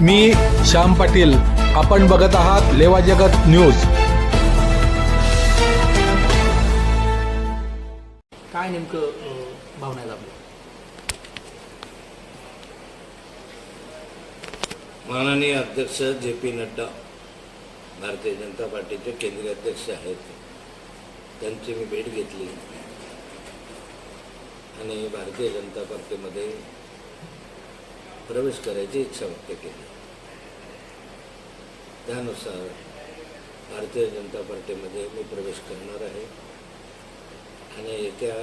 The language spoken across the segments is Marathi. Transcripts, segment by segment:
मी श्याम पाटील. आपण बघत आहात लेवा जगत न्यूज. काय नेमकं अं, भावना आहेत आपल्या? माननीय अध्यक्ष जे पी नड्डा भारतीय जनता पार्टीचे केंद्रीय अध्यक्ष आहेत. त्यांची मी भेट घेतली. आणि भारतीय जनता पार्टीमध्ये प्रवेश करायची इच्छा व्यक्त केली. त्यानुसार भारतीय जनता पार्टीमध्ये मी प्रवेश करणार आहे. आणि येत्या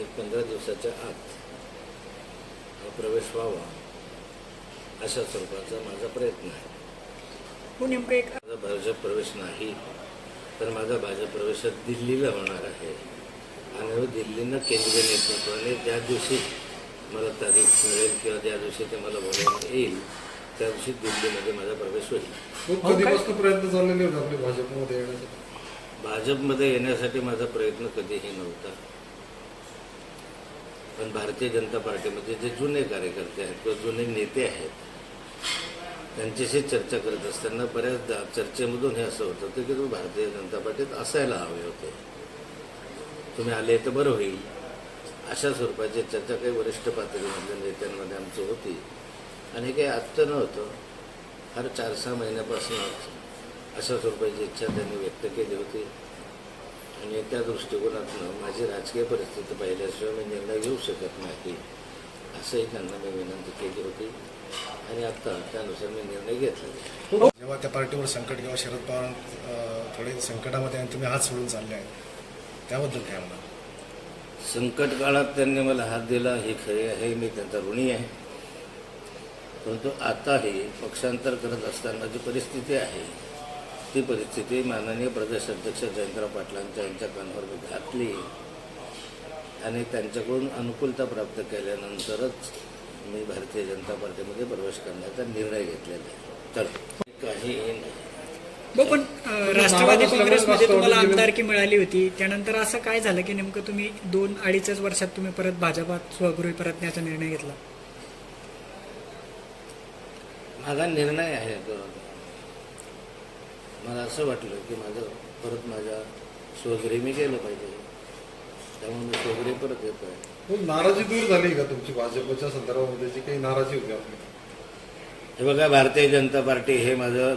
एक पंधरा दिवसाच्या आत हा प्रवेश व्हावा अशा स्वरूपाचा माझा प्रयत्न आहे. हो माझा भाजप प्रवेश नाही तर माझा भाजप प्रवेश दिल्लीला होणार आहे. आणि दिल्लीनं केंद्रीय नेतृत्वाने ज्या दिवशी मला तारीख मिळेल किंवा ज्या दिवशी ते मला बोलवून येईल त्या दिवशी दिल्लीमध्ये माझा प्रवेश होईल. खूप कधीपासून प्रयत्न चाललेले होते आपले भाजपमध्ये येण्याचे भाजपमध्ये येण्यासाठी माझा प्रयत्न कधीही नव्हता. पण भारतीय जनता पार्टीमध्ये जे जुने कार्यकर्ते आहेत किंवा जुने नेते आहेत त्यांच्याशी चर्चा करत असताना बऱ्याचदा चर्चेमधून हे असं होत होतं की तुम्ही भारतीय जनता पार्टीत असायला हवे होते. तुम्ही आले तर बरं होईल. अशा स्वरूपाची चर्चा काही वरिष्ठ पातळीमधल्या नेत्यांमध्ये आमची होती. आणि हे काही आत्ता नव्हतं. फार चार सहा महिन्यापासूनच अशा स्वरूपाची इच्छा त्यांनी व्यक्त केली होती. आणि त्या दृष्टिकोनातून माझी राजकीय परिस्थिती पाहिल्याशिवाय मी निर्णय घेऊ शकत नाही असंही त्यांना मी विनंती केली होती. आणि आत्ता त्यानुसार मी निर्णय घेतला. जेव्हा त्या पार्टीवर संकट किंवा शरद पवार थोडे संकटामध्ये आणि तुम्ही हात सोडून चालले आहेत त्याबद्दल काय म्हणा संकट काळात त्यांनी मला हात दिला हे खरे आहे मी त्यांचा ऋणी आहे. परंतु आताही पक्षांतर करत असताना जी परिस्थिती आहे ती परिस्थिती माननीय प्रदेश अध्यक्ष जयंतराव पाटलांच्या यांच्या कानावर मी घातली. आणि त्यांच्याकडून अनुकूलता प्राप्त केल्यानंतरच मी भारतीय जनता पार्टीमध्ये प्रवेश करण्याचा निर्णय घेतलेला आहे. तर काही नाही. हो पण राष्ट्रवादी काँग्रेसमध्ये तुम्हाला आमदारकी मिळाली होती. त्यानंतर असं काय झालं की नेमकं तुम्ही दोन अडीचच वर्षात तुम्ही परत भाजपात स्वगृही परतण्याचा निर्णय घेतला? माझा निर्णय आहे तो. मला असं वाटलं की माझं परत माझ्या स्वगृही मी गेलं पाहिजे. त्यामुळे मी स्वगृही परत येतो आहे. नाराजी दूर झाली का तुमची भाजपच्या संदर्भामध्ये? जी काही नाराजी होती आपली. हे बघा भारतीय जनता पार्टी हे माझं